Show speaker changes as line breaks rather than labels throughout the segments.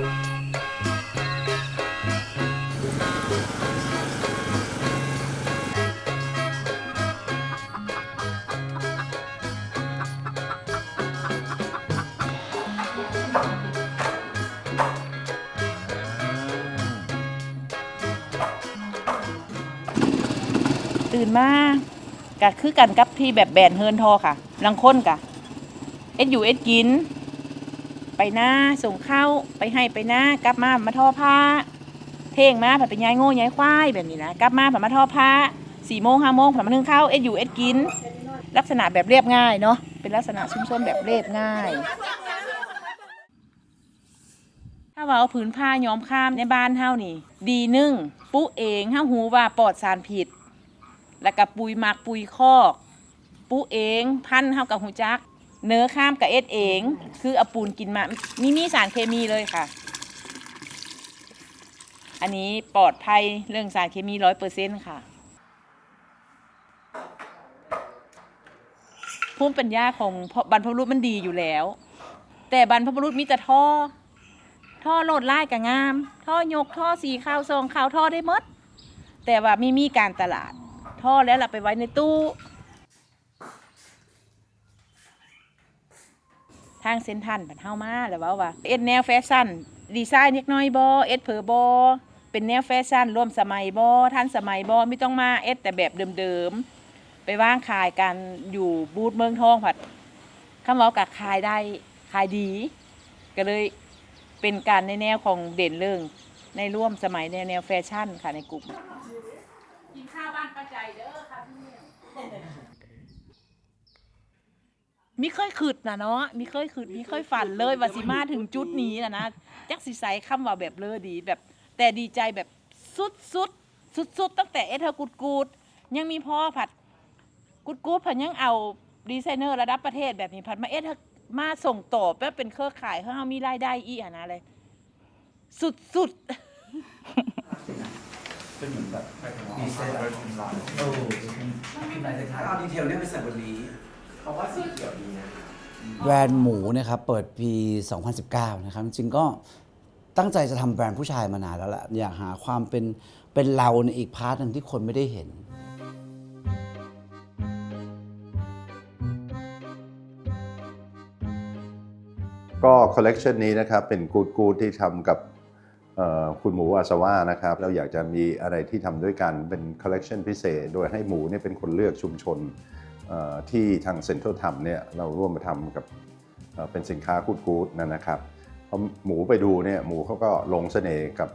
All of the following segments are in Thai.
ตื่นมากะคือกันกับที่แบบแบนเฮิร์นทอค่ะลังค้นกะ เอ็ดอยู่เอ็ดกิน ไปหน้าส่งข้าวไปให้ไปหน้ากลับมามาทอผ้าเท่งมาผัดเป็นยายโง่ยายควายแบบนี้นะกลับมาผัดมาทอผ้าสี่โมงห้าโมงผัดมานึ่งข้าวเอ็ดอยู่เอ็ดกิน ลักษณะแบบเรียบง่ายเนาะเป็นลักษณะชุมชนแบบเรียบง่าย ถ้าว่าเอาผืนผ้าย้อมข้ามในบ้านเฮานี่ ดีนึ่งปุ๊เองเฮาหูว่าปลอดสารผิด แล้วก็ปุยหมักปุยคอก ปุ๊เองพันเฮากับหูจัก เนื้อข้ามกับเอ็ดเอง คือเอาปูนกินมามีมีสารเคมีเลยค่ะ อันนี้ปลอดภัยเรื่องสารเคมีร้อยเปอร์เซ็นต์ค่ะภูมิปัญญาของบรรพบุรุษมันดีอยู่แล้ว แต่บรรพบุรุษมีแต่ท่อ ท่อโลดไล่กับงาม ท่อยกท่อสีข้าวซองข้าวท่อได้หมด แต่ว่าม่มีการตลาด ท่อแล้วเราไปไว้ในตู้ ทางเซ็นทันผันเฮามาแล้วว่าว่าเอ็ดแนวแฟชั่นดีไซน์เล็กน้อยบอเอ็ดเผอบอเป็นแนวแฟชั่นร่วมสมัยบอทันสมัยบอไม่ต้องมาเอ็ดแต่แบบเดิมๆไปว่างขายกันอยู่บูธเมืองทองผัดคำเว่ากับขายได้ขายดี ก็เลยเป็นการในแนวของเด่นเรื่องในร่วมสมัยในแนวแฟชั่นค่ะในกลุ่มกินข้าวบ้านป้าใจเด้อค่ะพี่ มีเคยขืดนะเนาะมีเคยขืดมีเคยฝันเลยว่าสิมาถึงจุดนี้นะนะจักสิใสคำว่าแบบเลอดีแบบ แต่ดีใจแบบสุดสุดสุดสุดๆตั้งแต่เอเธอร์กูดกูดยังมีพ่อผัดกูดกูดผัดยังเอาดีไซเนอร์ระดับประเทศแบบนี้ผัดมาเอเธอร์มาส่งต่อเพื่อเป็นเครือข่ายเขามีรายได้อีกอะนะเลย สุดสุดๆ
เป็นเหมือนแบบดีไซน์แบบโอ้เป็นลายไทยเอาดีเทลเนี่ยไปใส่บนนี้
แบรนด์หมูเนะครับเปิดปี 2019 นะครับ จริงๆก็ตั้งใจจะทำแบรนด์ผู้ชายมานานแล้วแหละอยากหาความเป็นเป็นเราในอีกพาร์ทหนึ่งที่คนไม่ได้เห็น
ก็คอลเลกชันนี้นะครับเป็นกูดกูดที่ทำกับเอ่อคุณหมูอาสวานะครับ เราอยากจะมีอะไรที่ทำด้วยกันเป็นคอลเลกชันพิเศษ โดยให้หมูเนี่ยเป็นคนเลือกชุมชน ที่ทางเซ็นทรัลทำเนี่ยเราร่วมมาทำกับเป็นสินค้ากูดกูดนั่นะครับพอหมูไปดูเนี่ยหมูเขาก็ลงเสน่ห์กับ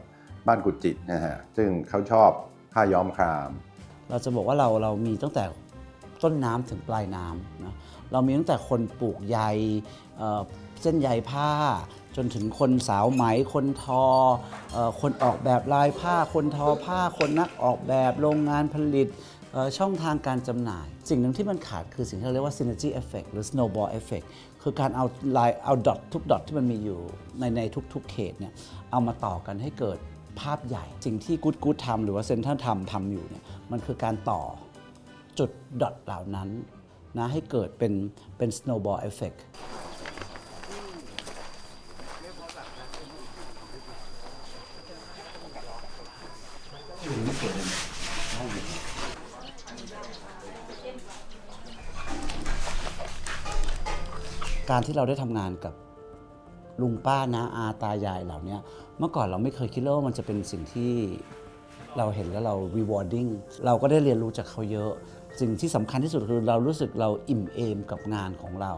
บ้านกุจิตนะฮะซึ่งเขาชอบผ้าย้อมคราม
เราจะบอกว่าเราเรามีตั้งแต่ต้นน้ำถึงปลายน้ำนะเรามีตั้งแต่คนปลูกใยเเส้นใยผ้า จนถึงคนสาวไหมคนทออคนออกแบบลายผ้า คนทอผ้า คนนักออกแบบโรงงานผลิต ช่องทางการจำหน่าย สิ่งหนึ่งที่มันขาดคือสิ่งที่เราเรียกว่า synergy effect หรือ snowball effect คือการเอาลายเอาดอททุกดอทที่มันมีอยู่ในในทุกๆเขตเนี่ยเอามาต่อกันให้เกิดภาพใหญ่ สิ่งที่กู๊ดกู๊ดทำหรือว่าเซนทรัลทำทำอยู่เนี่ยมันคือการต่อจุดดอทเหล่านั้นนะให้เกิดเป็นเป็น snowball effect ก การที่เราได้ทำงานกับลุงป้านะอาตายายเหล่านี้เมื่อก่อนเราไม่เคยคิดเลยว่ามันจะเป็นสิ่งที่เราเห็นแล้วเรา rewarding เราก็ได้เรียนรู้จากเขาเยอะ สิ่งที่สำคัญที่สุดคือเรารู้สึกเราอิ่มเอมกับงานของเรา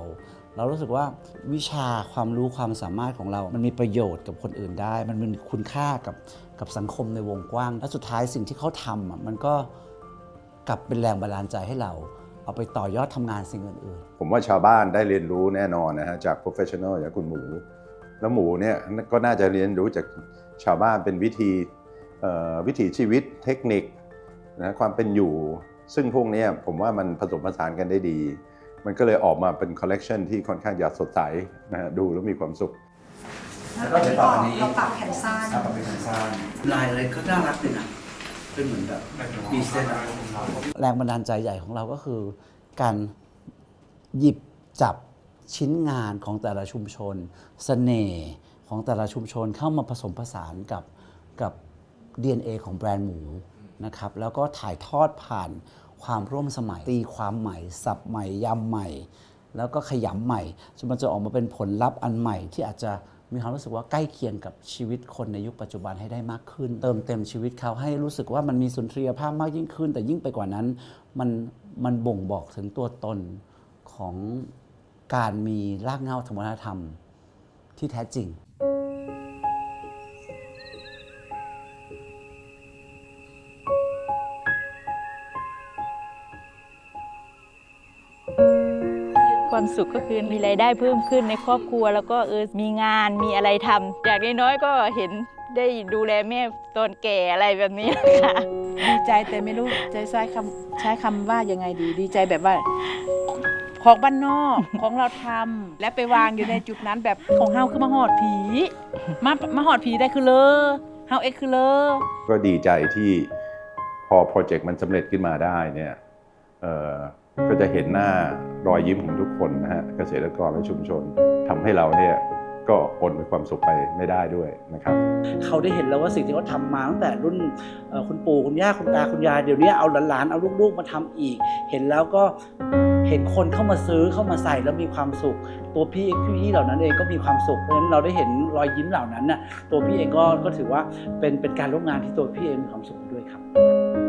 เรารู้สึกว่าวิชาความรู้ความสามารถของเรา มันมีประโยชน์กับคนอื่นได้ มันมีคุณค่ากับกับสังคมในวงกว้าง และสุดท้ายสิ่งที่เขาทำมันก็กลับเป็นแรงบันดาลใจให้เรา เอาไปต่อยอดทำงานสิ่งอื่นๆ
ผมว่าชาวบ้านได้เรียนรู้แน่นอนนะฮะจาก professional อย่างคุณหมู แล้วหมูเนี่ยก็น่าจะเรียนรู้จากชาวบ้านเป็นวิธีเอ่อวิถีชีวิตเทคนิคนะความเป็นอยู่ ซึ่งพวกเนี้ยผมว่ามันผสมผสานกันได้ดี มันก็เลยออกมาเป็นคอลเลกชันที่ค่อนข้างจะสดใสนะฮะดูแล้วมีความสุข
แล้วก็ไปต่ออันนี้
เราปรับแขนสั้น
เอาปรับเป็นแขนสั้นลายอะไรก็น่ารักเลยนะ เป็นเหมือนแบบดีไซน์อะ
แรงบันดาลใจใหญ่ของเราก็คือ การหยิบจับชิ้นงานของแต่ละชุมชนสเสน่ห์ของแต่ละชุมชนเข้ามาผสมผสานกับกับ DNA ของแบรนด์หมูนะครับแล้วก็ถ่ายทอดผ่านความร่วมสมัยตีความใหม่สับใหม่ยำใหม่ แล้วก็ขยำใหม่จนมันจะออกมาเป็นผลลัพธ์อันใหม่ที่อาจจะ มีความรู้สึกว่าใกล้เคียงกับชีวิตคนในยุคปัจจุบันให้ได้มากขึ้น เติมเต็มชีวิตเขาให้รู้สึกว่ามันมีสุนทรียภาพมากยิ่งขึ้น แต่ยิ่งไปกว่านั้นมันมันบ่งบอกถึงตัวตนของการมีรากเหง้าทางวัฒนธรรมที่แท้จริง
ความสุขก็คือมีรายได้เพิ่มขึ้นในครอบครัว แล้วก็เออมีงานมีอะไรทำอย่างน้อยๆก็เห็นได้ดูแลแม่ตอนแก่อะไรแบบนี้ค่ะ
ดีใจแต่ไม่รู้จะใช้คำใช้คำว่ายังไงดี ดีใจแบบว่า ของบ้านนอกของเราทำและไปวางอยู่ในจุดนั้นแบบของเฮาคือมาหอดผี มามาหอดผีได้คือเลยเฮาเอ็กคือเลย
ก็ดีใจที่พอโปรเจกต์มันสำเร็จขึ้นมาได้เนี่ยเอ่อก็จะเห็นหน้า รอยยิ้มของทุกคนนะฮะเกษตรกรและชุมชนทำให้เราเนี่ยก็อดมีความสุขไปไม่ได้ด้วยนะครับ
เขาได้เห็นแล้วว่าสิ่งที่เขาทำมาตั้งแต่รุ่นคุณปู่คุณย่าคุณตาคุณยายเดี๋ยวนี้เอาหลานๆเอาลูกๆมาทำอีก เห็นแล้วก็เห็นคนเข้ามาซื้อเข้ามาใส่แล้วมีความสุข ตัวพี่เองพี่เหล่านั้นเองก็มีความสุขเพราะฉะนั้นเราได้เห็นรอยยิ้มเหล่านั้นน่ะตัวพี่เองก็ก็ถือว่าเป็นเป็นการร่วมงานที่ตัวพี่เองมีความสุขด้วยครับ